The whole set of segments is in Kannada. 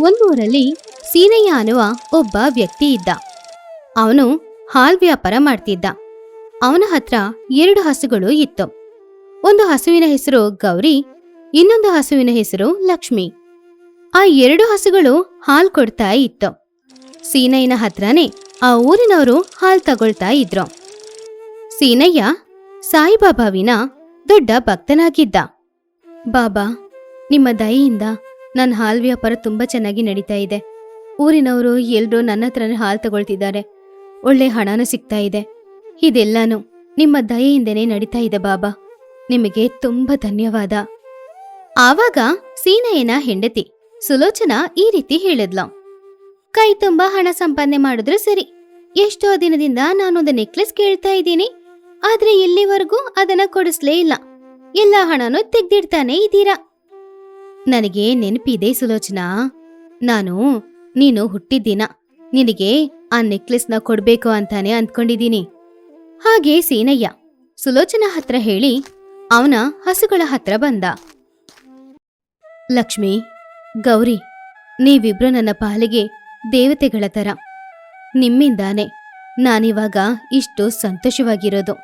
ಒಂದೂರಲ್ಲಿ ಸೀನಯ್ಯ ಅನ್ನುವ ಒಬ್ಬ ವ್ಯಕ್ತಿ ಇದ್ದ. ಅವನು ಹಾಲ್ ವ್ಯಾಪಾರ ಮಾಡ್ತಿದ್ದ. ಅವನ ಹತ್ರ ಎರಡು ಹಸುಗಳು ಇತ್ತು. ಒಂದು ಹಸುವಿನ ಹೆಸರು ಗೌರಿ, ಇನ್ನೊಂದು ಹಸುವಿನ ಹೆಸರು ಲಕ್ಷ್ಮಿ. ಆ ಎರಡು ಹಸುಗಳು ಹಾಲ್ ಕೊಡ್ತಾ ಇತ್ತು. ಸೀನಯ್ಯನ ಹತ್ರನೇ ಆ ಊರಿನವರು ಹಾಲ್ ತಗೊಳ್ತಾ ಇದ್ರು. ಸೀನಯ್ಯ ಸಾಯಿಬಾಬಾವಿನ ದೊಡ್ಡ ಭಕ್ತನಾಗಿದ್ದ. ಬಾಬಾ, ನಿಮ್ಮ ದಯೆಯಿಂದ ನನ್ನ ಹಾಲ್ ವ್ಯಾಪಾರ ತುಂಬಾ ಚೆನ್ನಾಗಿ ನಡೀತಾ ಇದೆ. ಊರಿನವರು ಎಲ್ರೂ ನನ್ನ ಹತ್ರನೇ ಹಾಲು ತಗೊಳ್ತಿದ್ದಾರೆ. ಒಳ್ಳೆ ಹಣನೂ ಸಿಗ್ತಾ ಇದೆ. ಇದೆಲ್ಲಾನು ನಿಮ್ಮ ದಯೆಯಿಂದನೇ ನಡೀತಾ ಇದೆ ಬಾಬಾ. ನಿಮಗೆ ತುಂಬಾ ಧನ್ಯವಾದ. ಆವಾಗ ಸೀನಯ್ಯನ ಹೆಂಡತಿ ಸುಲೋಚನಾ ಈ ರೀತಿ ಹೇಳಿದ್ಲು. ಕೈ ತುಂಬಾ ಹಣ ಸಂಪಾದನೆ ಮಾಡಿದ್ರು ಸರಿ. ಎಷ್ಟೋ ದಿನದಿಂದ ನಾನೊಂದು ನೆಕ್ಲೆಸ್ ಕೇಳ್ತಾ ಇದ್ದೀನಿ. ಆದ್ರೆ ಇಲ್ಲಿವರೆಗೂ ಅದನ್ನ ಕೊಡಿಸ್ಲೇ ಇಲ್ಲ. ಎಲ್ಲ ಹಣನೂ ತೆಗ್ದಿಡ್ತಾನೆ ಇದ್ದೀರಾ? ನನಗೆ ನೆನಪಿದೆ ಸುಲೋಚನಾ. ನಾನು, ನೀನು ಹುಟ್ಟಿದ್ದಿನ, ನಿನಗೆ ಆ ನೆಕ್ಲೆಸ್ನ ಕೊಡ್ಬೇಕು ಅಂತಾನೆ ಅಂದ್ಕೊಂಡಿದ್ದೀನಿ. ಹಾಗೆ ಸೀನಯ್ಯ, ಸುಲೋಚನಾ ಹತ್ರ ಹೇಳಿ, ಅವನ ಹಸುಗಳ ಹತ್ರ ಬಂದ. ಲಕ್ಷ್ಮಿ, ಗೌರಿ, ನೀವಿಬ್ರು ನನ್ನ ಪಾಲಿಗೆ ದೇವತೆಗಳ ತರ ನಿಮ್ಮಿಂದಾನೆ ನಾನಿವಾಗ ಇಷ್ಟು ಸಂತೋಷವಾಗಿರೋದು.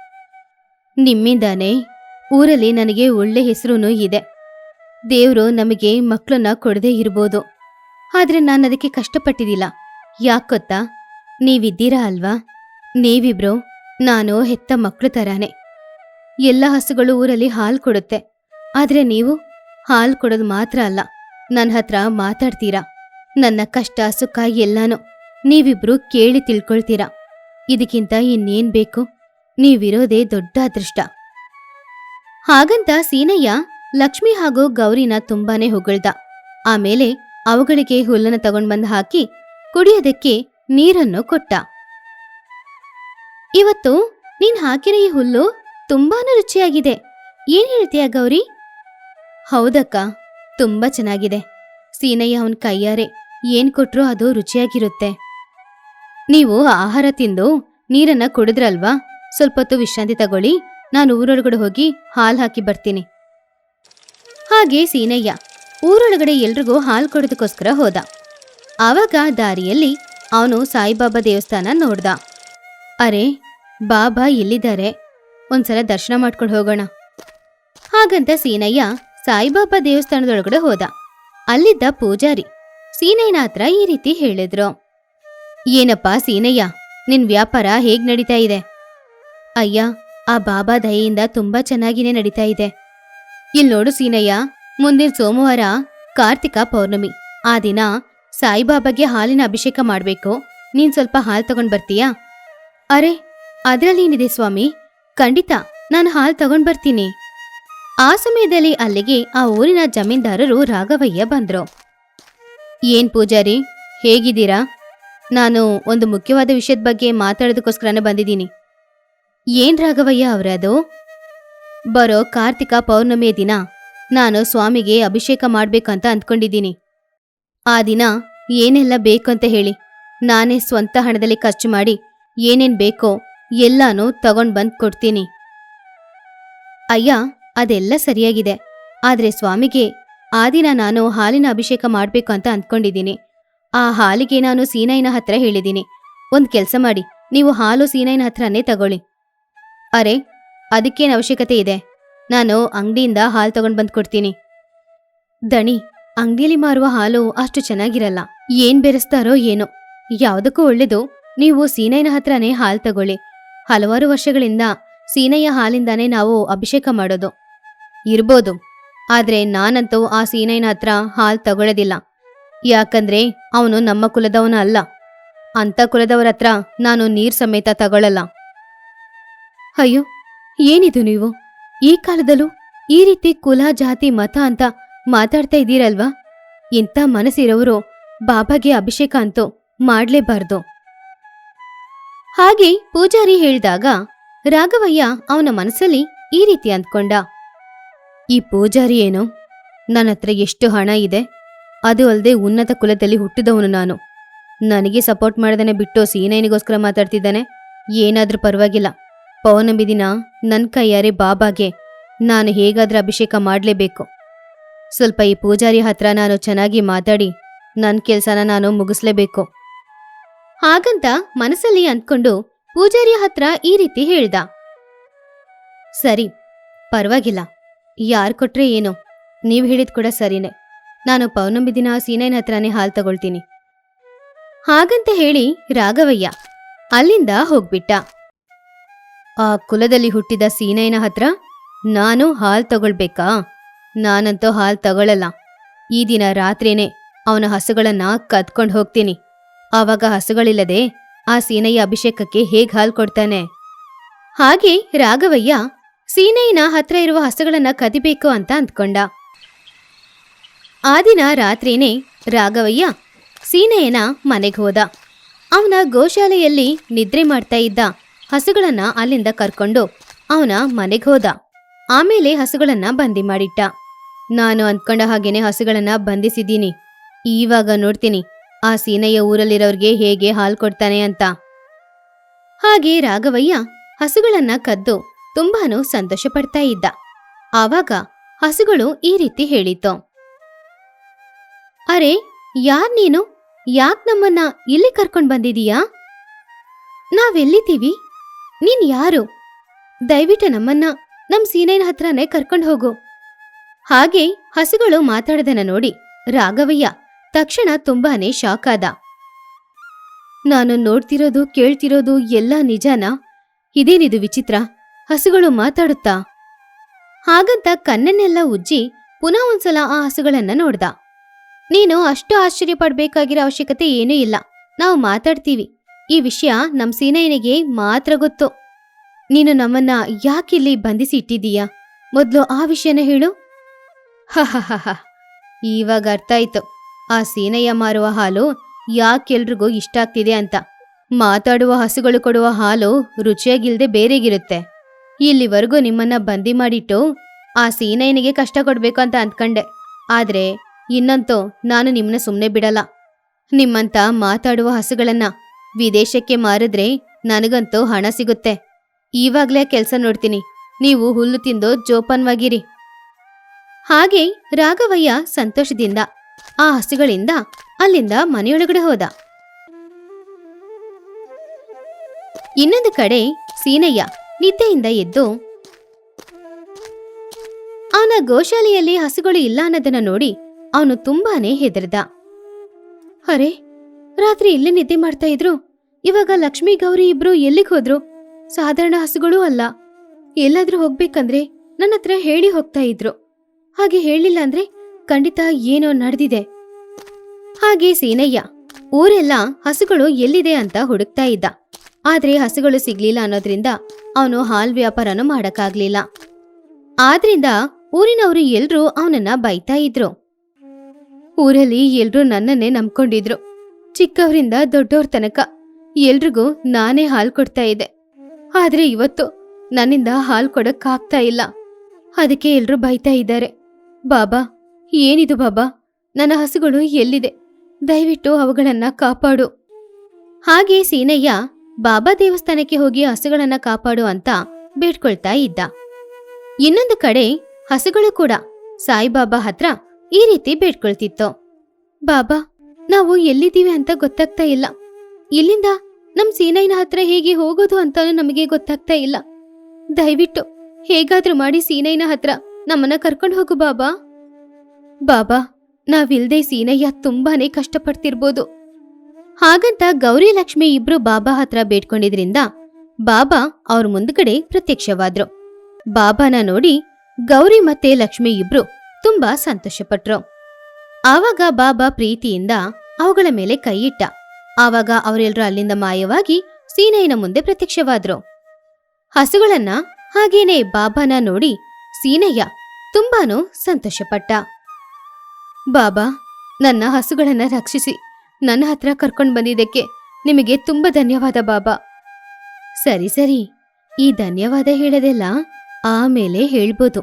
ನಿಮ್ಮಿಂದಾನೆ ಊರಲ್ಲಿ ನನಗೆ ಒಳ್ಳೆ ಹೆಸರು ಇದೆ. ದೇವ್ರು ನಮಗೆ ಮಕ್ಕಳನ್ನ ಕೊಡದೇ ಇರ್ಬೋದು. ಆದ್ರೆ ನಾನು ಅದಕ್ಕೆ ಕಷ್ಟಪಟ್ಟಿದ್ದಿಲ್ಲ ಯಾಕ್ ಗೊತ್ತಾ ನೀವಿದ್ದೀರಾ ಅಲ್ವಾ? ನೀವಿಬ್ರು, ನಾನು ಹೆತ್ತ ಮಕ್ಕಳು ತರಾನೆ. ಎಲ್ಲ ಹಸುಗಳು ಊರಲ್ಲಿ ಹಾಲು ಕೊಡುತ್ತೆ. ಆದ್ರೆ ನೀವು? ಹಾಲು ಕೊಡೋದು ಮಾತ್ರ ಅಲ್ಲ. ನನ್ನ ಹತ್ರ ಮಾತಾಡ್ತೀರಾ? ನನ್ನ ಕಷ್ಟ, ಸುಖ ಎಲ್ಲಾನು ನೀವಿಬ್ರು ಕೇಳಿ ತಿಳ್ಕೊಳ್ತೀರಾ? ಇದಕ್ಕಿಂತ ಇನ್ನೇನ್ ಬೇಕು? ನೀವಿರೋದೇ ದೊಡ್ಡ ಅದೃಷ್ಟ. ಹಾಗಂತ ಸೀನಯ್ಯ ಲಕ್ಷ್ಮಿ ಹಾಗೂ ಗೌರಿನ ತುಂಬಾನೇ ಹೊಗಳ್ದ. ಆಮೇಲೆ ಅವುಗಳಿಗೆ ಹುಲ್ಲನ್ನು ತಗೊಂಡ್ ಬಂದು ಹಾಕಿ ಕುಡಿಯೋದಕ್ಕೆ ನೀರನ್ನು ಕೊಟ್ಟ. ಇವತ್ತು ನೀನ್ ಹಾಕಿರೋ ಈ ಹುಲ್ಲು ತುಂಬಾನೇ ರುಚಿಯಾಗಿದೆ. ಏನ್ ಹೇಳ್ತೀಯ ಗೌರಿ? ಹೌದಕ್ಕ, ತುಂಬಾ ಚೆನ್ನಾಗಿದೆ. ಸೀನಯ್ಯ ಅವನ್ ಕೈಯಾರೆ ಏನ್ ಕೊಟ್ರೂ ಅದು ರುಚಿಯಾಗಿರುತ್ತೆ. ನೀವು ಆಹಾರ ತಿಂದು ನೀರನ್ನ ಕುಡಿದ್ರಲ್ವಾ? ಸ್ವಲ್ಪ ಹೊತ್ತು ವಿಶ್ರಾಂತಿ ತಗೊಳ್ಳಿ. ನಾನು ಊರೊಳಗಡೆ ಹೋಗಿ ಹಾಲು ಹಾಕಿ ಬರ್ತೀನಿ. ಹಾಗೆ ಸೀನಯ್ಯ ಊರೊಳಗಡೆ ಎಲ್ರಿಗೂ ಹಾಲು ಕೊಡೋದಕ್ಕೋಸ್ಕರ ಹೋದ. ಆವಾಗ ದಾರಿಯಲ್ಲಿ ಅವನು ಸಾಯಿಬಾಬಾ ದೇವಸ್ಥಾನ ನೋಡ್ದ. ಅರೆ, ಬಾಬಾ ಎಲ್ಲಿದ್ದಾರೆ? ಒಂದ್ಸಲ ದರ್ಶನ ಮಾಡ್ಕೊಂಡು ಹೋಗೋಣ. ಹಾಗಂತ ಸೀನಯ್ಯ ಸಾಯಿಬಾಬಾ ದೇವಸ್ಥಾನದೊಳಗಡೆ ಹೋದ. ಅಲ್ಲಿದ್ದ ಪೂಜಾರಿ ಸೀನಯ್ಯನ ಹತ್ರ ಈ ರೀತಿ ಹೇಳಿದ್ರು. ಏನಪ್ಪ ಸೀನಯ್ಯ, ನಿನ್ ವ್ಯಾಪಾರ ಹೇಗ್ ನಡೀತಾ ಇದೆ? ಅಯ್ಯ, ಆ ಬಾಬಾ ದಯೆಯಿಂದ ತುಂಬಾ ಚೆನ್ನಾಗಿನೇ ನಡೀತಾ ಇದೆ. ಇಲ್ ನೋಡು ಸೀನಯ್ಯ ಮುಂದಿನ ಸೋಮವಾರ ಕಾರ್ತಿಕ ಪೌರ್ಣಮಿ. ಆ ದಿನ ಸಾಯಿಬಾಬಾಗೆ ಹಾಲಿನ ಅಭಿಷೇಕ ಮಾಡಬೇಕು. ನೀನ್ ಸ್ವಲ್ಪ ಹಾಲು ತಗೊಂಡ್ ಬರ್ತೀಯಾ? ಅರೆ, ಅದ್ರಲ್ಲಿ ಏನಿದೆ ಸ್ವಾಮಿ? ಖಂಡಿತ, ನಾನು ಹಾಲು ತಗೊಂಡ್ ಬರ್ತೀನಿ. ಆ ಸಮಯದಲ್ಲಿ ಅಲ್ಲಿಗೆ ಆ ಊರಿನ ಜಮೀನ್ದಾರರು ರಾಘವಯ್ಯ ಬಂದ್ರು. ಏನ್ ಪೂಜಾರಿ, ಹೇಗಿದ್ದೀರಾ? ನಾನು ಒಂದು ಮುಖ್ಯವಾದ ವಿಷಯದ ಬಗ್ಗೆ ಮಾತಾಡೋದಕ್ಕೋಸ್ಕರನೇ ಬಂದಿದ್ದೀನಿ. ಏನ್ ರಾಘವಯ್ಯ ಅವರದು? ಬರೋ ಕಾರ್ತಿಕ ಪೌರ್ಣಮಿಯ ದಿನ. ನಾನು ಸ್ವಾಮಿಗೆ ಅಭಿಷೇಕ ಮಾಡ್ಬೇಕಂತ ಅಂದ್ಕೊಂಡಿದ್ದೀನಿ. ಆ ದಿನ ಏನೆಲ್ಲ ಬೇಕು ಅಂತ ಹೇಳಿ, ನಾನೇ ಸ್ವಂತ ಹಣದಲ್ಲಿ ಖರ್ಚು ಮಾಡಿ ಏನೇನ್ ಬೇಕೋ ಎಲ್ಲಾನು ತಗೊಂಡ್ ಬಂದ್ ಕೊಡ್ತೀನಿ. ಅಯ್ಯ, ಅದೆಲ್ಲ ಸರಿಯಾಗಿದೆ. ಆದ್ರೆ ಸ್ವಾಮಿಗೆ ಆ ದಿನ ನಾನು ಹಾಲಿನ ಅಭಿಷೇಕ ಮಾಡ್ಬೇಕು ಅಂತ ಅಂದ್ಕೊಂಡಿದ್ದೀನಿ. ಆ ಹಾಲಿಗೆ ನಾನು ಸೀನಯ್ಯನ ಹತ್ರ ಹೇಳಿದ್ದೀನಿ. ಒಂದ್ ಕೆಲಸ ಮಾಡಿ, ನೀವು ಹಾಲು ಸೀನಯ್ಯನ ಹತ್ರನೇ ತಗೊಳ್ಳಿ. ಅರೆ, ಅದಕ್ಕೇನು ಅವಶ್ಯಕತೆ ಇದೆ? ನಾನು ಅಂಗಡಿಯಿಂದ ಹಾಲು ತಗೊಂಡು ಬಂದು ಕೊಡ್ತೀನಿ. ದಣಿ ಅಂಗಡಿಯಲ್ಲಿ ಮಾರುವ ಹಾಲು ಅಷ್ಟು ಚೆನ್ನಾಗಿರಲ್ಲ. ಏನ್ ಬೆರೆಸ್ತಾರೋ ಏನೋ. ಯಾವುದಕ್ಕೂ ಒಳ್ಳೇದು. ನೀವು ಸೀನಯ್ಯನ ಹತ್ರನೇ ಹಾಲು ತಗೊಳ್ಳಿ. ಹಲವಾರು ವರ್ಷಗಳಿಂದ ಸೀನಯ್ಯ ಹಾಲಿಂದಾನೇ ನಾವು ಅಭಿಷೇಕ ಮಾಡೋದು. ಇರ್ಬೋದು. ಆದ್ರೆ ನಾನಂತೂ ಆ ಸೀನಯ್ಯನ ಹತ್ರ ಹಾಲು ತಗೊಳ್ಳೋದಿಲ್ಲ ಯಾಕಂದ್ರೆ ಅವನು ನಮ್ಮ ಕುಲದವನ ಅಲ್ಲ. ಅಂತ ಕುಲದವರ ಹತ್ರ ನಾನು ನೀರ್ ಸಮೇತ ತಗೊಳ್ಳಲ್ಲ ಅಯ್ಯೋ, ಏನಿದು ನೀವು? ಈ ಕಾಲದಲ್ಲೂ ಈ ರೀತಿ ಕುಲ, ಜಾತಿ, ಮತ ಅಂತ ಮಾತಾಡ್ತಾ ಇದ್ದೀರಲ್ವಾ? ಇಂಥ ಮನಸ್ಸಿರೋರು ಬಾಬಾಗೆ ಅಭಿಷೇಕ ಅಂತೂ ಮಾಡ್ಲೇಬಾರ್ದು. ಹಾಗೆ ಪೂಜಾರಿ ಹೇಳಿದಾಗ ರಾಘವಯ್ಯ ಅವನ ಮನಸ್ಸಲ್ಲಿ ಈ ರೀತಿ ಅಂದ್ಕೊಂಡ. ಈ ಪೂಜಾರಿ ಏನು? ನನ್ನ ಹತ್ರ ಎಷ್ಟು ಹಣ ಇದೆ? ಅದು ಅಲ್ಲದೆ ಉನ್ನತ ಕುಲದಲ್ಲಿ ಹುಟ್ಟಿದವನು ನಾನು. ನನಗೆ ಸಪೋರ್ಟ್ ಮಾಡದನೆ ಬಿಟ್ಟು ಸೀನೇನಿಗೋಸ್ಕರ ಮಾತಾಡ್ತಿದ್ದಾನೆ. ಏನಾದರೂ ಪರವಾಗಿಲ್ಲ. ಪೌರ್ಣಮಿ ದಿನ ನನ್ನ ಕೈಯಾರೆ ಬಾಬಾಗೆ. ನಾನು ಹೇಗಾದ್ರೂ ಅಭಿಷೇಕ ಮಾಡಲೇಬೇಕು. ಸ್ವಲ್ಪ ಈ ಪೂಜಾರಿ ಹತ್ರ ನಾನು ಚೆನ್ನಾಗಿ ಮಾತಾಡಿ ನನ್ನ ಕೆಲ್ಸನ ನಾನು ಮುಗಿಸ್ಲೇಬೇಕು. ಹಾಗಂತ ಮನಸ್ಸಲ್ಲಿ ಅಂದ್ಕೊಂಡು ಪೂಜಾರಿ ಹತ್ರ ಈ ರೀತಿ ಹೇಳ್ದ. ಸರಿ, ಪರವಾಗಿಲ್ಲ. ಯಾರು ಕೊಟ್ರೆ ಏನು? ನೀವು ಹೇಳಿದ್ ಕೂಡ ಸರಿನೇ. ನಾನು ಪೌರ್ಣಮಿ ದಿನ ಸೀನೈನ್ ಹತ್ರನೇ ಹಾಲು ತಗೊಳ್ತೀನಿ. ಹಾಗಂತ ಹೇಳಿ ರಾಘವಯ್ಯ ಅಲ್ಲಿಂದ ಹೋಗ್ಬಿಟ್ಟ. ಆ ಕುಲದಲ್ಲಿ ಹುಟ್ಟಿದ ಸೀನಯ್ಯನ ಹತ್ರ ನಾನು ಹಾಲ್ ತಗೊಳ್ಬೇಕಾ? ನಾನಂತೂ ಹಾಲ್ ತಗೊಳ್ಳಲ್ಲ ಈ ದಿನ ರಾತ್ರಿನೇ ಅವನ ಹಸುಗಳನ್ನ ಕದ್ಕೊಂಡು ಹೋಗ್ತೀನಿ. ಆವಾಗ ಹಸುಗಳಿಲ್ಲದೆ ಆ ಸೀನಯ್ಯ ಅಭಿಷೇಕಕ್ಕೆ ಹೇಗೆ ಹಾಲ್ ಕೊಡ್ತಾನೆ? ಹಾಗೆ ರಾಘವಯ್ಯ ಸೀನಯ್ಯನ ಹತ್ರ ಇರುವ ಹಸುಗಳನ್ನ ಕದಿಬೇಕು ಅಂತ ಅಂದ್ಕೊಂಡ. ಆ ದಿನ ರಾತ್ರಿನೇ ರಾಘವಯ್ಯ ಸೀನಯ್ಯನ ಮನೆಗೆ ಹೋದ. ಅವನ ಗೋಶಾಲೆಯಲ್ಲಿ ನಿದ್ರೆ ಮಾಡ್ತಾ ಇದ್ದ. ಹಸುಗಳನ್ನ ಅಲ್ಲಿಂದ ಕರ್ಕೊಂಡು ಅವನ ಮನೆಗೆ ಹೋದ. ಆಮೇಲೆ ಹಸುಗಳನ್ನ ಬಂದಿ ಮಾಡಿಟ್ಟ. ನಾನು ಅಂದ್ಕೊಂಡ ಹಾಗೇನೆ ಹಸುಗಳನ್ನ ಬಂಧಿಸಿದ್ದೀನಿ. ಈವಾಗ ನೋಡ್ತೀನಿ, ಆ ಸೀನಯ್ಯ ಊರಲ್ಲಿರೋರ್ಗೆ ಹೇಗೆ ಹಾಲು ಕೊಡ್ತಾನೆ ಅಂತ. ಹಾಗೆ ರಾಘವಯ್ಯ ಹಸುಗಳನ್ನ ಕದ್ದು ತುಂಬಾನು ಸಂತೋಷ ಪಡ್ತಾ ಇದ್ದ. ಆವಾಗ ಹಸುಗಳು ಈ ರೀತಿ ಹೇಳಿತು ಅರೆ, ಯಾರ್ ನೀನು? ಯಾಕ್ ನಮ್ಮನ್ನ ಇಲ್ಲಿ ಕರ್ಕೊಂಡ್ ಬಂದಿದೀಯಾ? ನಾವೆಲ್ಲಿದ್ದೀವಿ? ನೀನ್ ಯಾರು? ದಯವಿಟ್ಟು ನಮ್ಮನ್ನ, ನಮ್ ಸೀನೈನ ಹತ್ರನೇ ಕರ್ಕೊಂಡು ಹೋಗು. ಹಾಗೆ ಹಸುಗಳು ಮಾತಾಡದನ ನೋಡಿ ರಾಘವಯ್ಯ ತಕ್ಷಣ ತುಂಬಾನೇ ಶಾಕ್ ಆದ. ನಾನು ನೋಡ್ತಿರೋದು, ಕೇಳ್ತಿರೋದು ಎಲ್ಲ ನಿಜಾನ? ಇದೇನಿದು ವಿಚಿತ್ರ? ಹಸುಗಳು ಮಾತಾಡುತ್ತಾ? ಹಾಗಂತ ಕಣ್ಣನ್ನೆಲ್ಲ ಉಜ್ಜಿ ಪುನಃ ಒಂದ್ಸಲ ಆ ಹಸುಗಳನ್ನ ನೋಡ್ದ. ನೀನು ಅಷ್ಟು ಆಶ್ಚರ್ಯ ಪಡ್ಬೇಕಾಗಿರೋ ಅವಶ್ಯಕತೆ ಏನೂ ಇಲ್ಲ. ನಾವು ಮಾತಾಡ್ತೀವಿ. ಈ ವಿಷಯ ನಮ್ ಸೀನಯ್ಯನಿಗೆ ಮಾತ್ರ ಗೊತ್ತು. ನೀನು ನಮ್ಮನ್ನ ಯಾಕಿಲ್ಲಿ ಬಂಧಿಸಿ ಇಟ್ಟಿದ್ದೀಯ? ಮೊದ್ಲು ಆ ವಿಷಯನ ಹೇಳು. ಹ ಇವಾಗ ಅರ್ಥ ಆಯ್ತು. ಆ ಸೀನಯ್ಯ ಮಾರುವ ಹಾಲು ಯಾಕೆಲ್ರಿಗೂ ಇಷ್ಟ ಆಗ್ತಿದೆ ಅಂತ. ಮಾತಾಡುವ ಹಸುಗಳು ಕೊಡುವ ಹಾಲು ರುಚಿಯಾಗಿಲ್ದೆ ಬೇರೆಗಿರುತ್ತೆ. ಇಲ್ಲಿವರೆಗೂ ನಿಮ್ಮನ್ನ ಬಂದಿ ಮಾಡಿಟ್ಟು ಆ ಸೀನಯ್ಯನಿಗೆ ಕಷ್ಟ ಕೊಡ್ಬೇಕು ಅಂತ ಅಂದ್ಕಂಡೆ. ಆದ್ರೆ ಇನ್ನಂತೂ ನಾನು ನಿಮ್ಮನ್ನ ಸುಮ್ಮನೆ ಬಿಡಲ್ಲ. ನಿಮ್ಮಂತ ಮಾತಾಡುವ ಹಸುಗಳನ್ನ ವಿದೇಶಕ್ಕೆ ಮಾರಿದ್ರೆ ನನಗಂತೂ ಹಣ ಸಿಗುತ್ತೆ. ಈವಾಗ್ಲೇ ಕೆಲಸ ನೋಡ್ತೀನಿ. ನೀವು ಹುಲ್ಲು ತಿಂದು ಜೋಪಾನವಾಗಿರಿ. ಹಾಗೆ ರಾಘವಯ್ಯ ಸಂತೋಷದಿಂದ, ಆ ಹಸುಗಳಿಂದ ಅಲ್ಲಿಂದ ಮನೆಯೊಳಗಡೆ ಹೋದ. ಇನ್ನೊಂದು ಕಡೆ ಸೀನಯ್ಯ ನಿದ್ದೆಯಿಂದ ಎದ್ದು, ಅವನ ಗೋಶಾಲೆಯಲ್ಲಿ ಹಸುಗಳು ಇಲ್ಲ ಅನ್ನೋದನ್ನ ನೋಡಿ ಅವನು ತುಂಬಾನೇ ಹೆದರ್ದ. ಅರೆ, ರಾತ್ರಿ ಇಲ್ಲೇ ನಿದ್ದೆ ಮಾಡ್ತಾ ಇದ್ರು? ಇವಾಗ ಲಕ್ಷ್ಮೀ ಗೌರಿ ಇಬ್ರು ಎಲ್ಲಿಗೆ ಹೋದ್ರು? ಸಾಧಾರಣ ಹಸುಗಳೂ ಅಲ್ಲ. ಎಲ್ಲಾದ್ರೂ ಹೋಗ್ಬೇಕಂದ್ರೆ ನನ್ನ ಹತ್ರ ಹೇಳಿ ಹೋಗ್ತಾ ಇದ್ರು. ಹಾಗೆ ಹೇಳಿಲ್ಲ ಅಂದ್ರೆ ಖಂಡಿತ ಏನೋ ನಡೆದಿದೆ. ಹಾಗೆ ಸೀನಯ್ಯ, ಊರೆಲ್ಲ ಹಸುಗಳು ಎಲ್ಲಿದೆ ಅಂತ ಹುಡುಕ್ತಾ ಇದ್ದ. ಆದ್ರೆ ಹಸುಗಳು ಸಿಗ್ಲಿಲ್ಲ ಅನ್ನೋದ್ರಿಂದ ಅವನು ಹಾಲ್ ವ್ಯಾಪಾರನೂ ಮಾಡಕ್ಕಾಗ್ಲಿಲ್ಲ. ಆದ್ರಿಂದ ಊರಿನವರು ಎಲ್ರೂ ಅವನನ್ನ ಬೈತಾ ಇದ್ರು. ಊರಲ್ಲಿ ಎಲ್ರೂ ನನ್ನನ್ನೇ ನಂಬ್ಕೊಂಡಿದ್ರು. ಚಿಕ್ಕವರಿಂದ ದೊಡ್ಡವ್ರ ತನಕ ಎಲ್ರಿಗೂ ನಾನೇ ಹಾಲು ಕೊಡ್ತಾ ಇದ್ದೆ. ಆದ್ರೆ ಇವತ್ತು ನನ್ನಿಂದ ಹಾಲು ಕೊಡಕ್ಕಾಗ್ತಾ ಇಲ್ಲ. ಅದಕ್ಕೆ ಎಲ್ಲರೂ ಬೈತಾ ಇದ್ದಾರೆ. ಬಾಬಾ, ಏನಿದು ಬಾಬಾ? ನನ್ನ ಹಸುಗಳು ಎಲ್ಲಿದೆ? ದಯವಿಟ್ಟು ಅವುಗಳನ್ನ ಕಾಪಾಡು. ಹಾಗೆ ಸೀನಯ್ಯ ಬಾಬಾ ದೇವಸ್ಥಾನಕ್ಕೆ ಹೋಗಿ ಹಸುಗಳನ್ನ ಕಾಪಾಡು ಅಂತ ಬೇಡ್ಕೊಳ್ತಾ ಇದ್ದ. ಇನ್ನೊಂದು ಕಡೆ ಹಸುಗಳು ಕೂಡ ಸಾಯಿಬಾಬಾ ಹತ್ರ ಈ ರೀತಿ ಬೇಡ್ಕೊಳ್ತಿತ್ತು. ಬಾಬಾ, ನಾವು ಎಲ್ಲಿದ್ದೀವಿ ಅಂತ ಗೊತ್ತಾಗ್ತಾ ಇಲ್ಲ. ಇಲ್ಲಿಂದ ನಮ್ ಸೀನಯ್ಯನ ಹತ್ರ ಹೇಗೆ ಹೋಗೋದು ಅಂತಾನು ನಮಗೆ ಗೊತ್ತಾಗ್ತಾ ಇಲ್ಲ. ದಯವಿಟ್ಟು, ಹೇಗಾದ್ರೂ ಮಾಡಿ ಸೀನಯ್ಯನ ಹತ್ರ ನಮ್ಮನ್ನ ಕರ್ಕೊಂಡು ಹೋಗು ಬಾಬಾ. ಬಾಬಾ, ನಾವಿಲ್ದೆ ಸೀನಯ್ಯ ತುಂಬಾನೇ ಕಷ್ಟಪಡ್ತಿರ್ಬೋದು. ಹಾಗಂತ ಗೌರಿ ಲಕ್ಷ್ಮಿ ಇಬ್ರು ಬಾಬಾ ಹತ್ರ ಬೇಡ್ಕೊಂಡಿದ್ರಿಂದ ಬಾಬಾ ಅವ್ರ ಮುಂದ್ಗಡೆ ಪ್ರತ್ಯಕ್ಷವಾದ್ರು. ಬಾಬಾನ ನೋಡಿ ಗೌರಿ ಮತ್ತೆ ಲಕ್ಷ್ಮಿ ಇಬ್ರು ತುಂಬಾ ಸಂತೋಷಪಟ್ರು. ಆವಾಗ ಬಾಬಾ ಪ್ರೀತಿಯಿಂದ ಅವುಗಳ ಮೇಲೆ ಕೈಯಿಟ್ಟ ಆವಾಗ ಅವರೆಲ್ಲರೂ ಅಲ್ಲಿಂದ ಮಾಯವಾಗಿ ಸೀನಯ್ಯನ ಮುಂದೆ ಪ್ರತ್ಯಕ್ಷವಾದ್ರು. ಹಸುಗಳನ್ನ ಹಾಗೇನೆ ಬಾಬಾನ ನೋಡಿ ಸೀನಯ್ಯ ತುಂಬಾನು ಸಂತೋಷಪಟ್ಟ. ಬಾಬಾ, ನನ್ನ ಹಸುಗಳನ್ನ ರಕ್ಷಿಸಿ, ನನ್ನ ಹತ್ರ ಕರ್ಕೊಂಡು ಬಂದಿದ್ದಕ್ಕೆ ನಿಮಗೆ ತುಂಬಾ ಧನ್ಯವಾದ ಬಾಬಾ. ಸರಿ ಸರಿ. ಈ ಧನ್ಯವಾದ ಹೇಳದೆಲ್ಲ ಆಮೇಲೆ ಹೇಳ್ಬೋದು.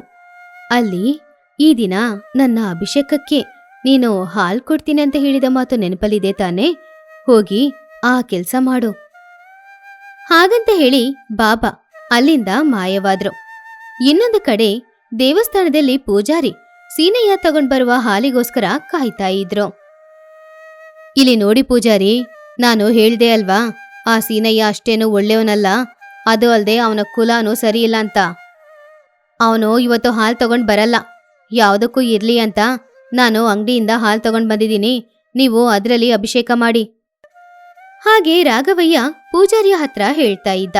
ಅಲ್ಲಿ ಈ ದಿನ ನನ್ನ ಅಭಿಷೇಕಕ್ಕೆ ನೀನು ಹಾಲ್ ಕೊಡ್ತೀನಿ ಅಂತ ಹೇಳಿದ ಮಾತು ನೆನಪಲ್ಲಿದೆ ತಾನೇ? ಹೋಗಿ ಆ ಕೆಲಸ ಮಾಡು. ಹಾಗಂತ ಹೇಳಿ ಬಾಬಾ ಅಲ್ಲಿಂದ ಮಾಯವಾದ್ರು. ಇನ್ನೊಂದು ಕಡೆ ದೇವಸ್ಥಾನದಲ್ಲಿ ಪೂಜಾರಿ ಸೀನಯ್ಯ ತಗೊಂಡ್ ಬರುವ ಹಾಲಿಗೋಸ್ಕರ ಕಾಯ್ತಾ ಇದ್ರು. ಇಲ್ಲಿ ನೋಡಿ ಪೂಜಾರಿ, ನಾನು ಹೇಳ್ದೆ ಅಲ್ವಾ, ಆ ಸೀನಯ್ಯ ಅಷ್ಟೇನು ಒಳ್ಳೆಯವನಲ್ಲ, ಅದು ಅಲ್ಲದೆ ಅವನ ಕುಲಾನು ಸರಿಯಿಲ್ಲ ಅಂತ. ಅವನು ಇವತ್ತು ಹಾಲು ತಗೊಂಡ್ ಬರಲ್ಲ, ಯಾವುದಕ್ಕೂ ಇರ್ಲಿ ಅಂತ. ನಾನು ಅಂಗಡಿಯಿಂದ ಹಾಲು ತಗೊಂಡ್ ಬಂದಿದ್ದೀನಿ, ನೀವು ಅದರಲ್ಲಿ ಅಭಿಷೇಕ ಮಾಡಿ. ಹಾಗೆ ರಾಘವಯ್ಯ ಪೂಜಾರಿಯ ಹತ್ರ ಹೇಳ್ತಾ ಇದ್ದ.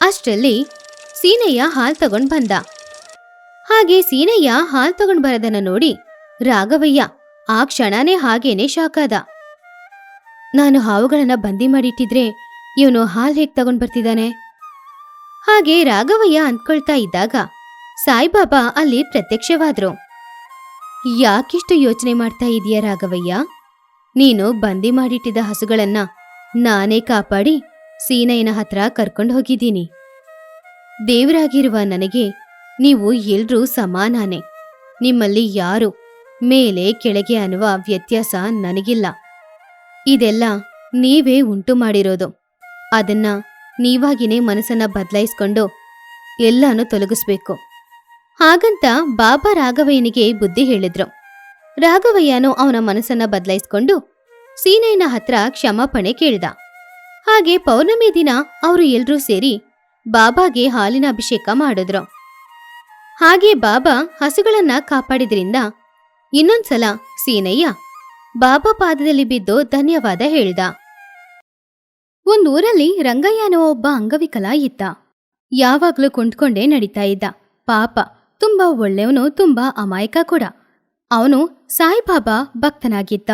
ಅಷ್ಟರಲ್ಲಿ ಸೀನಯ್ಯ ಹಾಲ್ ತಗೊಂಡ್ ಬಂದ. ಹಾಗೆ ಸೀನಯ್ಯ ಹಾಲ್ ತಗೊಂಡ್ ಬರದನ್ನ ನೋಡಿ ರಾಘವಯ್ಯ ಆ ಕ್ಷಣನೇ ಹಾಗೇನೆ ಶಾಕ್ ಆದ ನಾನು ಹಾವುಗಳನ್ನ ಬಂದಿ ಮಾಡಿಟ್ಟಿದ್ರೆ ಇವನು ಹಾಲ್ ಹೇಗ್ ತಗೊಂಡ್ ಬರ್ತಿದ್ದಾನೆ? ಹಾಗೆ ರಾಘವಯ್ಯ ಅಂದ್ಕೊಳ್ತಾ ಇದ್ದಾಗ ಸಾಯಿಬಾಬಾ ಅಲ್ಲಿ ಪ್ರತ್ಯಕ್ಷವಾದ್ರು. ಯಾಕಿಷ್ಟು ಯೋಚನೆ ಮಾಡ್ತಾ ಇದೀಯ ರಾಘವಯ್ಯ? ನೀನು ಬಂದಿ ಮಾಡಿಟ್ಟಿದ್ದ ಹಸುಗಳನ್ನ ನಾನೇ ಕಾಪಾಡಿ ಸೀನಯ್ಯನ ಹತ್ರ ಕರ್ಕೊಂಡು ಹೋಗಿದ್ದೀನಿ. ದೇವರಾಗಿರುವ ನನಗೆ ನೀವು ಎಲ್ರೂ ಸಮಾನಾನೆ. ನಿಮ್ಮಲ್ಲಿ ಯಾರು ಮೇಲೆ ಕೆಳಗೆ ಅನ್ನುವ ವ್ಯತ್ಯಾಸ ನನಗಿಲ್ಲ. ಇದೆಲ್ಲ ನೀವೇ ಉಂಟು ಮಾಡಿರೋದು. ಅದನ್ನ ನೀವಾಗಿನೇ ಮನಸ್ಸನ್ನ ಬದಲಾಯಿಸ್ಕೊಂಡು ಎಲ್ಲಾನು ತೊಲಗಿಸ್ಬೇಕು. ಹಾಗಂತ ಬಾಬಾ ರಾಘವಯ್ಯನಿಗೆ ಬುದ್ಧಿ ಹೇಳಿದ್ರು. ರಾಘವಯ್ಯನು ಅವನ ಮನಸ್ಸನ್ನ ಬದಲಾಯಿಸ್ಕೊಂಡು ಸೀನಯ್ಯನ ಹತ್ರ ಕ್ಷಮಾಪಣೆ ಕೇಳಿದ. ಹಾಗೆ ಪೌರ್ಣಮಿ ದಿನ ಅವರು ಎಲ್ರೂ ಸೇರಿ ಬಾಬಾಗೆ ಹಾಲಿನ ಅಭಿಷೇಕ ಮಾಡಿದ್ರು. ಹಾಗೆ ಬಾಬಾ ಹಸುಗಳನ್ನ ಕಾಪಾಡಿದ್ರಿಂದ ಇನ್ನೊಂದ್ಸಲ ಸೀನಯ್ಯ ಬಾಬಾ ಪಾದದಲ್ಲಿ ಬಿದ್ದು ಧನ್ಯವಾದ ಹೇಳ್ದ. ಒಂದೂರಲ್ಲಿ ರಂಗಯ್ಯ ಅನ್ನೋ ಒಬ್ಬ ಅಂಗವಿಕಲ ಇದ್ದ. ಯಾವಾಗ್ಲೂ ಕುಂಟ್ಕೊಂಡೇ ನಡೀತಾ ಇದ್ದ. ಪಾಪ, ತುಂಬಾ ಒಳ್ಳೆಯವನು, ತುಂಬಾ ಅಮಾಯಕ ಕೂಡ. ಅವನು ಸಾಯಿಬಾಬಾ ಭಕ್ತನಾಗಿದ್ದ.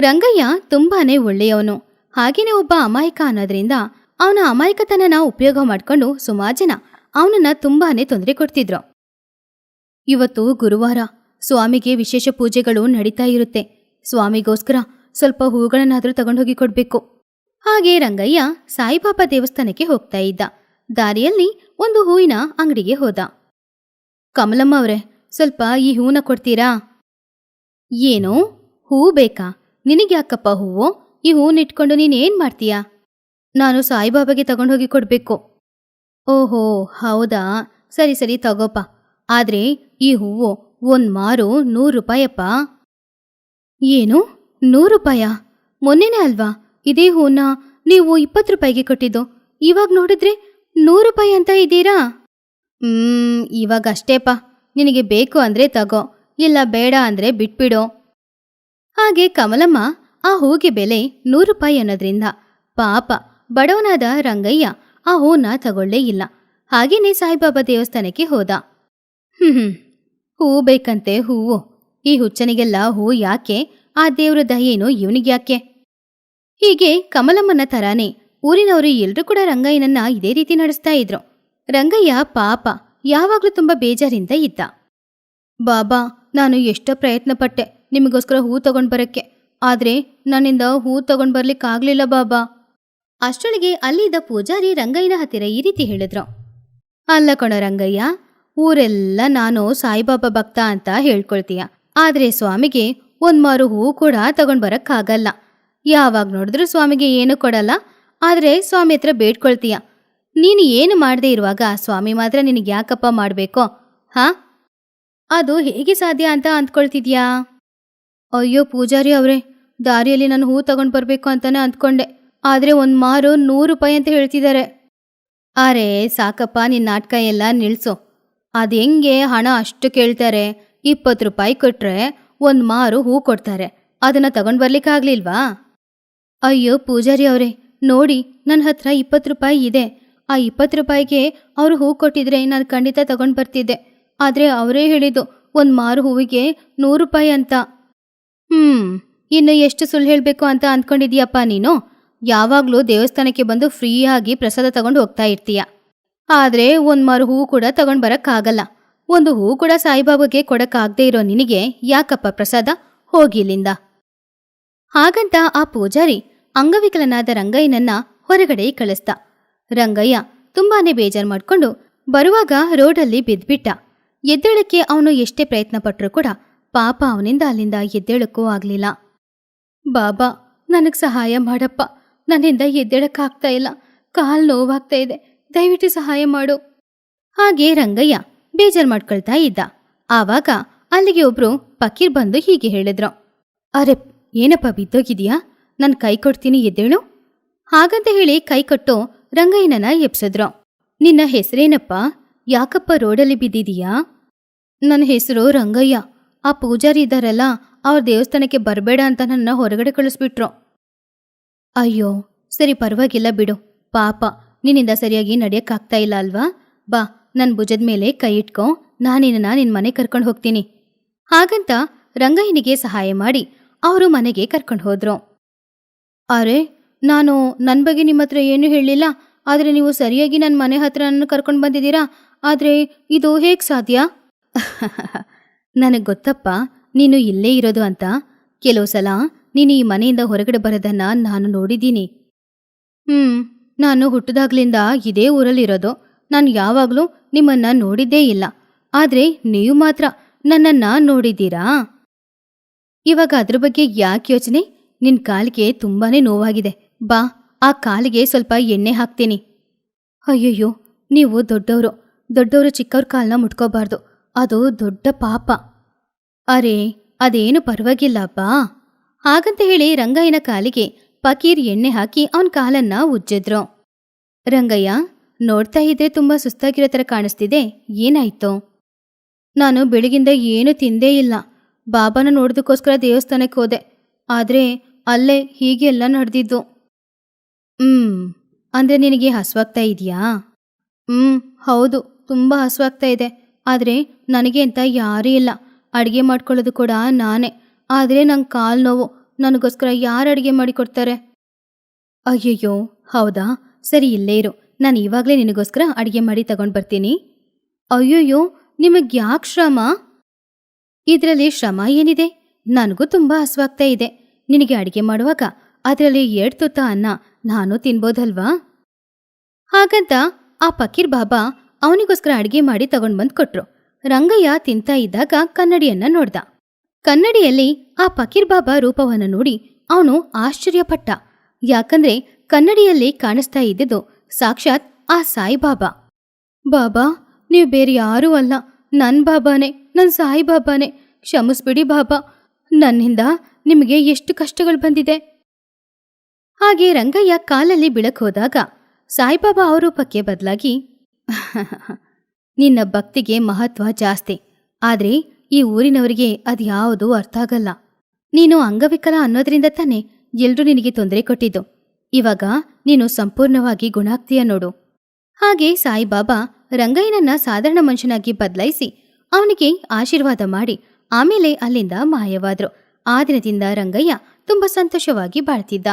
ರಂಗಯ್ಯ ತುಂಬಾನೇ ಒಳ್ಳೆಯವನು. ಹಾಗೇನೆ ಒಬ್ಬ ಅಮಾಯಕ ಅನ್ನೋದ್ರಿಂದ ಅವನ ಅಮಾಯಕತನನ ಉಪಯೋಗ ಮಾಡ್ಕೊಂಡು ಸುಮಾರು ಜನ ಅವನನ್ನ ತುಂಬಾನೇ ತೊಂದರೆ ಕೊಡ್ತಿದ್ರು. ಇವತ್ತು ಗುರುವಾರ ಸ್ವಾಮಿಗೆ ವಿಶೇಷ ಪೂಜೆಗಳು ನಡೀತಾ ಇರುತ್ತೆ. ಸ್ವಾಮಿಗೋಸ್ಕರ ಸ್ವಲ್ಪ ಹೂಗಳನ್ನಾದ್ರೂ ತಗೊಂಡೋಗಿ ಕೊಡ್ಬೇಕು. ಹಾಗೆ ರಂಗಯ್ಯ ಸಾಯಿಬಾಬಾ ದೇವಸ್ಥಾನಕ್ಕೆ ಹೋಗ್ತಾ ಇದ್ದ. ದಾರಿಯಲ್ಲಿ ಒಂದು ಹೂವಿನ ಅಂಗಡಿಗೆ ಹೋದ. ಕಮಲಮ್ಮ ಅವರೇ, ಸ್ವಲ್ಪ ಈ ಹೂವನ್ನ ಕೊಡ್ತೀರಾ? ಏನು, ಹೂ ಬೇಕಾ? ನಿನಗ್ಯಾಕಪ್ಪ ಹೂವು? ಈ ಹೂನಿಟ್ಕೊಂಡು ನೀನೇನ್ ಮಾಡ್ತೀಯಾ? ನಾನು ಸಾಯಿಬಾಬಾಗೆ ತಗೊಂಡೋಗಿ ಕೊಡ್ಬೇಕು. ಓಹೋ, ಹೌದಾ? ಸರಿ ಸರಿ, ತಗೋಪ. ಆದ್ರೆ ಈ ಹೂವು ಒಂದ್ ಮಾರು ನೂರು ರೂಪಾಯಪ್ಪ. ಏನು? ನೂರು ರೂಪಾಯ? ಮೊನ್ನೆನೇ ಅಲ್ವಾ? ಇದೇ ಹೂನ ನೀವು ಇಪ್ಪತ್ತು ರೂಪಾಯಿಗೆ ಕೊಟ್ಟಿದ್ದು. ಇವಾಗ ನೋಡಿದ್ರೆ ನೂರು ರೂಪಾಯಿ ಅಂತ ಇದ್ದೀರಾ ಹ್ಮ್ ಇವಾಗ ಅಷ್ಟೇಪ್ಪ ನಿನಗೆ ಬೇಕು ಅಂದ್ರೆ ತಗೋ. ಇಲ್ಲ ಬೇಡ ಅಂದ್ರೆ ಬಿಟ್ಬಿಡು. ಹಾಗೆ ಕಮಲಮ್ಮ ಆ ಹೂಗೆ ಬೆಲೆ ನೂರು ರೂಪಾಯಿ ಅನ್ನೋದ್ರಿಂದ ಪಾಪ ಬಡವನಾದ ರಂಗಯ್ಯ ಆ ಹೂನ ತಗೊಳ್ಳೇ ಇಲ್ಲ. ಹಾಗೇನೆ ಸಾಯಿಬಾಬಾ ದೇವಸ್ಥಾನಕ್ಕೆ ಹೋದ. ಹ್ಮ್ ಹೂ ಬೇಕಂತೆ ಹೂವು. ಈ ಹುಚ್ಚನಿಗೆಲ್ಲ ಹೂ ಯಾಕೆ? ಆ ದೇವ್ರ ದಯೇನು ಇವನಿಗ್ಯಾಕೆ ಹೀಗೆ ಕಮಲಮ್ಮನ ತರಾನೇ ಊರಿನವರು ಎಲ್ರೂ ಕೂಡ ರಂಗಯ್ಯನನ್ನ ಇದೇ ರೀತಿ ನಡೆಸ್ತಾ ಇದ್ರು. ರಂಗಯ್ಯ ಪಾಪ ಯಾವಾಗ್ಲೂ ತುಂಬಾ ಬೇಜಾರಿಂದ ಇದ್ದ. ಬಾಬಾ, ನಾನು ಎಷ್ಟೋ ಪ್ರಯತ್ನ ಪಟ್ಟೆ ನಿಮಗೋಸ್ಕರ ಹೂ ತಗೊಂಡು ಬರೋಕ್ಕೆ. ಆದರೆ ನನ್ನಿಂದ ಹೂ ತಗೊಂಡು ಬರ್ಲಿಕ್ಕಾಗ್ಲಿಲ್ಲ ಬಾಬಾ. ಅಷ್ಟೊಳಗೆ ಅಲ್ಲಿದ್ದ ಪೂಜಾರಿ ರಂಗಯ್ಯನ ಹತ್ತಿರ ಈ ರೀತಿ ಹೇಳಿದ್ರು. ಅಲ್ಲ ಕಣ ರಂಗಯ್ಯ, ಊರೆಲ್ಲ ನಾನು ಸಾಯಿಬಾಬಾ ಭಕ್ತ ಅಂತ ಹೇಳ್ಕೊಳ್ತೀಯ. ಆದರೆ ಸ್ವಾಮಿಗೆ ಒಂದ್ಮಾರು ಹೂ ಕೂಡ ತಗೊಂಡು ಬರೋಕ್ಕಾಗಲ್ಲ. ಯಾವಾಗ ನೋಡಿದ್ರು ಸ್ವಾಮಿಗೆ ಏನು ಕೊಡಲ್ಲ. ಆದರೆ ಸ್ವಾಮಿ ಹತ್ರ ಬೇಡ್ಕೊಳ್ತೀಯ. ನೀನು ಏನು ಮಾಡದೇ ಇರುವಾಗ ಸ್ವಾಮಿ ಮಾತ್ರ ನಿನಗೆ ಯಾಕಪ್ಪ ಮಾಡಬೇಕೋ? ಹಾ? ಅದು ಹೇಗೆ ಸಾಧ್ಯ ಅಂತ ಅಂದ್ಕೊಳ್ತಿದ್ಯಾ? ಅಯ್ಯೋ ಪೂಜಾರಿ ಅವರೇ, ದಾರಿಯಲ್ಲಿ ನಾನು ಹೂ ತಗೊಂಡು ಬರಬೇಕು ಅಂತಾನೆ ಅಂದ್ಕೊಂಡೆ. ಆದ್ರೆ ಒಂದ್ ಮಾರು ನೂರು ರೂಪಾಯಿ ಅಂತ ಹೇಳ್ತಿದ್ದಾರೆ ಅರೆ, ಸಾಕಪ್ಪ ನಿನ್ನ ನಾಟಕ ಎಲ್ಲ ನಿಲ್ಸು. ಅದ್ ಹೆಂಗೆ ಹಣ ಅಷ್ಟು ಕೇಳ್ತಾರೆ? ಇಪ್ಪತ್ತು ರೂಪಾಯಿ ಕೊಟ್ಟರೆ ಒಂದ್ ಮಾರು ಹೂ ಕೊಡ್ತಾರೆ. ಅದನ್ನ ತಗೊಂಡ್ ಬರ್ಲಿಕ್ಕಾಗ್ಲಿಲ್ವಾ ಅಯ್ಯೋ ಪೂಜಾರಿ ಅವರೇ, ನೋಡಿ ನನ್ನ ಹತ್ರ ಇಪ್ಪತ್ತು ರೂಪಾಯಿ ಇದೆ. ಆ ಇಪ್ಪತ್ತು ರೂಪಾಯಿಗೆ ಅವರು ಹೂ ಕೊಟ್ಟಿದ್ರೆ ನಾನು ಖಂಡಿತ ತಗೊಂಡು ಬರ್ತಿದ್ದೆ. ಆದ್ರೆ ಅವರೇ ಹೇಳಿದ್ದು, ಒಂದ್ ಮಾರು ಹೂವಿಗೆ ನೂರು ರೂಪಾಯಿ ಅಂತ. ಹ್ಮ್, ಇನ್ನು ಎಷ್ಟು ಸುಳ್ಳು ಹೇಳ್ಬೇಕು ಅಂತ ಅಂದ್ಕೊಂಡಿದ್ಯಪ್ಪ ನೀನು? ಯಾವಾಗ್ಲೂ ದೇವಸ್ಥಾನಕ್ಕೆ ಬಂದು ಫ್ರೀಯಾಗಿ ಪ್ರಸಾದ ತಗೊಂಡು ಹೋಗ್ತಾ ಇರ್ತೀಯ. ಆದ್ರೆ ಒಂದ್ ಮಾರು ಹೂ ಕೂಡ ತಗೊಂಡ್ ಬರಕ್ಕಾಗಲ್ಲ. ಒಂದು ಹೂ ಕೂಡ ಸಾಯಿಬಾಬಾಗೆ ಕೊಡಕ್ಕಾಗ್ದೇ ಇರೋ ನಿನಗೆ ಯಾಕಪ್ಪ ಪ್ರಸಾದ? ಹೋಗಿ ಇಲ್ಲಿಂದ. ಹಾಗಂತ ಆ ಪೂಜಾರಿ ಅಂಗವಿಕಲನಾದ ರಂಗಯ್ಯನನ್ನ ಹೊರಗಡೆ ಕಳಿಸ್ದ. ರಂಗಯ್ಯ ತುಂಬಾನೇ ಬೇಜಾರ್ ಮಾಡ್ಕೊಂಡು ಬರುವಾಗ ರೋಡಲ್ಲಿ ಬಿದ್ಬಿಟ್ಟ. ಎದ್ದೇಳಕ್ಕೆ ಅವನು ಎಷ್ಟೇ ಪ್ರಯತ್ನ ಪಟ್ಟರೂ ಕೂಡ ಪಾಪ ಅವನಿಂದ ಅಲ್ಲಿಂದ ಎದ್ದೇಳಕ್ಕೂ ಆಗ್ಲಿಲ್ಲ. ಬಾಬಾ, ನನಗ್ ಸಹಾಯ ಮಾಡಪ್ಪ. ನನ್ನಿಂದ ಎದ್ದೇಳಕ್ಕಾಗ್ತಾ ಇಲ್ಲ. ಕಾಲ್ ನೋವಾಗ್ತಾ ಇದೆ. ದಯವಿಟ್ಟು ಸಹಾಯ ಮಾಡು. ಹಾಗೆ ರಂಗಯ್ಯ ಬೇಜಾರ್ ಮಾಡ್ಕೊಳ್ತಾ ಇದ್ದ. ಆವಾಗ ಅಲ್ಲಿಗೆ ಒಬ್ರು ಪಕೀರ್ ಬಂದು ಹೀಗೆ ಹೇಳಿದ್ರು. ಅರೆ, ಏನಪ್ಪ ಬಿದ್ದೋಗಿದ್ಯಾ? ನನ್ ಕೈ ಕೊಡ್ತೀನಿ, ಎದ್ದೇಳು. ಹಾಗಂತ ಹೇಳಿ ಕೈ ಕೊಟ್ಟು ರಂಗಯ್ಯನನ್ನ ಎಬ್ಸಿದ್ರು. ನಿನ್ನ ಹೆಸರೇನಪ್ಪ? ಯಾಕಪ್ಪ ರೋಡಲ್ಲಿ ಬಿದ್ದಿದೀಯಾ? ನನ್ನ ಹೆಸರು ರಂಗಯ್ಯ. ಆ ಪೂಜಾರಿ ಇದ್ದಾರಲ್ಲ ಅವ್ರ ದೇವಸ್ಥಾನಕ್ಕೆ ಬರಬೇಡ ಅಂತ ನನ್ನ ಹೊರಗಡೆ ಕಳಿಸ್ಬಿಟ್ರು. ಅಯ್ಯೋ, ಸರಿ ಪರವಾಗಿಲ್ಲ ಬಿಡು. ಪಾಪ, ನಿನ್ನಿಂದ ಸರಿಯಾಗಿ ನಡೆಯೋಕ್ಕಾಗ್ತಾ ಇಲ್ಲ ಅಲ್ವಾ? ಬಾ ನನ್ನ ಭುಜದ ಮೇಲೆ ಕೈ ಇಟ್ಕೊ. ನಾನಿನ್ನ ನಿನ್ನ ಮನೆ ಕರ್ಕೊಂಡು ಹೋಗ್ತೀನಿ. ಹಾಗಂತ ರಂಗಯ್ಯನಿಗೆ ಸಹಾಯ ಮಾಡಿ ಅವರು ಮನೆಗೆ ಕರ್ಕೊಂಡು ಹೋದ್ರು. ಅರೆ, ನಾನು ನನ್ನ ಬಗ್ಗೆ ನಿಮ್ಮ ಹತ್ರ ಏನೂ ಹೇಳಲಿಲ್ಲ ಆದರೆ ನೀವು ಸರಿಯಾಗಿ ನನ್ನ ಮನೆ ಹತ್ರ ನನ್ನ ಕರ್ಕೊಂಡು ಬಂದಿದ್ದೀರಾ? ಆದರೆ ಇದು ಹೇಗೆ ಸಾಧ್ಯ? ನನಗೆ ಗೊತ್ತಪ್ಪ, ನೀನು ಇಲ್ಲೇ ಇರೋದು ಅಂತ. ಕೆಲವು ಸಲ ನೀನು ಈ ಮನೆಯಿಂದ ಹೊರಗಡೆ ಬರೋದನ್ನ ನಾನು ನೋಡಿದ್ದೀನಿ. ಹ್ಮ್, ನಾನು ಹುಟ್ಟಿದಾಗ್ಲಿಂದ ಇದೇ ಊರಲ್ಲಿರೋದು. ನಾನು ಯಾವಾಗಲೂ ನಿಮ್ಮನ್ನ ನೋಡಿದ್ದೇ ಇಲ್ಲ. ಆದರೆ ನೀವು ಮಾತ್ರ ನನ್ನನ್ನ ನೋಡಿದ್ದೀರಾ? ಇವಾಗ ಅದ್ರ ಬಗ್ಗೆ ಯಾಕೆ ಯೋಚನೆ? ನಿನ್ ಕಾಲಿಗೆ ತುಂಬಾನೇ ನೋವಾಗಿದೆ. ಬಾ, ಆ ಕಾಲಿಗೆ ಸ್ವಲ್ಪ ಎಣ್ಣೆ ಹಾಕ್ತೀನಿ. ಅಯ್ಯಯ್ಯೋ, ನೀವು ದೊಡ್ಡವರು. ದೊಡ್ಡವರು ಚಿಕ್ಕವ್ರ ಕಾಲನ್ನ ಮುಟ್ಕೋಬಾರ್ದು. ಅದು ದೊಡ್ಡ ಪಾಪ. ಅರೆ, ಅದೇನು ಪರವಾಗಿಲ್ಲ ಬಾ ಹಾಗಂತ ಹೇಳಿ ರಂಗಯ್ಯನ ಕಾಲಿಗೆ ಪಕೀರ್ ಎಣ್ಣೆ ಹಾಕಿ ಅವನ ಕಾಲನ್ನ ಉಜ್ಜಿದ್ರು. ರಂಗಯ್ಯ, ನೋಡ್ತಾ ಇದ್ರೆ ತುಂಬಾ ಸುಸ್ತಾಗಿರೋ ಥರ ಕಾಣಿಸ್ತಿದೆ, ಏನಾಯ್ತು? ನಾನು ಬೆಳಗಿಂದ ಏನು ತಿಂದೇ ಇಲ್ಲ. ಬಾಬಾನ ನೋಡೋದಕ್ಕೋಸ್ಕರ ದೇವಸ್ಥಾನಕ್ಕೆ ಹೋದೆ. ಆದರೆ ಅಲ್ಲೇ ಹೀಗೆಲ್ಲ ನಡೆದಿದ್ದು. ಹ್ಮ್, ಅಂದ್ರೆ ನಿನಗೆ ಹಸುವಾಗ್ತಾ ಇದೆಯಾ? ಹ್ಮ್, ಹೌದು, ತುಂಬ ಹಸುವಾಗ್ತಾ ಇದೆ. ಆದರೆ ನನಗೆ ಅಂತ ಯಾರೂ ಇಲ್ಲ. ಅಡುಗೆ ಮಾಡ್ಕೊಳ್ಳೋದು ಕೂಡ ನಾನೇ. ಆದರೆ ನಂಗೆ ಕಾಲು ನೋವು. ನನಗೋಸ್ಕರ ಯಾರು ಅಡುಗೆ ಮಾಡಿಕೊಡ್ತಾರೆ ಅಯ್ಯಯ್ಯೋ, ಹೌದಾ? ಸರಿ, ಇಲ್ಲೇ ಇರು. ನಾನು ಇವಾಗಲೇ ನಿನಗೋಸ್ಕರ ಅಡುಗೆ ಮಾಡಿ ತಗೊಂಡು ಬರ್ತೀನಿ. ಅಯ್ಯಯ್ಯೋ, ನಿಮಗೆ ಯಾಕೆ ಶ್ರಮ? ಇದರಲ್ಲಿ ಶ್ರಮ ಏನಿದೆ? ನನಗೂ ತುಂಬ ಹಸುವಾಗ್ತಾ ಇದೆ. ನಿನಗೆ ಅಡುಗೆ ಮಾಡುವಾಗ ಅದರಲ್ಲಿ ಎರಡು ತುತ್ತ ಅನ್ನ ನಾನು ತಿನ್ಬೋದಲ್ವಾ? ಹಾಗಂತ ಆ ಪಕೀರ್ ಬಾಬಾ ಅವನಿಗೋಸ್ಕರ ಅಡುಗೆ ಮಾಡಿ ತಗೊಂಡು ಬಂದು ಕೊಟ್ರು. ರಂಗಯ್ಯ ತಿಂತಾ ಇದ್ದಾಗ ಕನ್ನಡಿಯನ್ನ ನೋಡ್ದ. ಕನ್ನಡಿಯಲ್ಲಿ ಆ ಫಕೀರ್ ಬಾಬಾ ರೂಪವನ್ನು ನೋಡಿ ಅವನು ಆಶ್ಚರ್ಯಪಟ್ಟ. ಯಾಕಂದ್ರೆ ಕನ್ನಡಿಯಲ್ಲಿ ಕಾಣಿಸ್ತಾ ಇದ್ದಿದ್ದು ಸಾಕ್ಷಾತ್ ಆ ಸಾಯಿಬಾಬಾ ಬಾಬಾ. ನೀವು ಬೇರೆ ಯಾರೂ ಅಲ್ಲ. ನನ್ ಬಾಬಾನೇ, ನನ್ ಸಾಯಿಬಾಬಾನೇ ಕ್ಷಮಿಸ್ಬಿಡಿ ಬಾಬಾ. ನನ್ನಿಂದ ನಿಮಗೆ ಎಷ್ಟು ಕಷ್ಟಗಳು ಬಂದಿದೆ. ಹಾಗೆ ರಂಗಯ್ಯ ಕಾಲಲ್ಲಿ ಬಿಳಕೋದಾಗ ಸಾಯಿಬಾಬಾ ಅವರೂಪಕ್ಕೆ ರೂಪಕ್ಕೆ ಬದಲಾಗಿ ನಿನ್ನ ಭಕ್ತಿಗೆ ಮಹತ್ವ ಜಾಸ್ತಿ. ಆದ್ರೆ ಈ ಊರಿನವರಿಗೆ ಅದ್ಯಾವುದೂ ಅರ್ಥ ಆಗಲ್ಲ. ನೀನು ಅಂಗವಿಕಲ ಅನ್ನೋದ್ರಿಂದ ತಾನೇ ಎಲ್ರೂ ನಿನಗೆ ತೊಂದರೆ ಕೊಟ್ಟಿದ್ದು. ಇವಾಗ ನೀನು ಸಂಪೂರ್ಣವಾಗಿ ಗುಣಾಗ್ತೀಯ ನೋಡು. ಹಾಗೆ ಸಾಯಿಬಾಬಾ ರಂಗಯ್ಯನನ್ನ ಸಾಧಾರಣ ಮನುಷ್ಯನಾಗಿ ಬದಲಾಯಿಸಿ ಅವನಿಗೆ ಆಶೀರ್ವಾದ ಮಾಡಿ ಆಮೇಲೆ ಅಲ್ಲಿಂದ ಮಾಯವಾದ್ರು. ಆ ದಿನದಿಂದ ರಂಗಯ್ಯ ತುಂಬಾ ಸಂತೋಷವಾಗಿ ಬಾಳ್ತಿದ್ದ.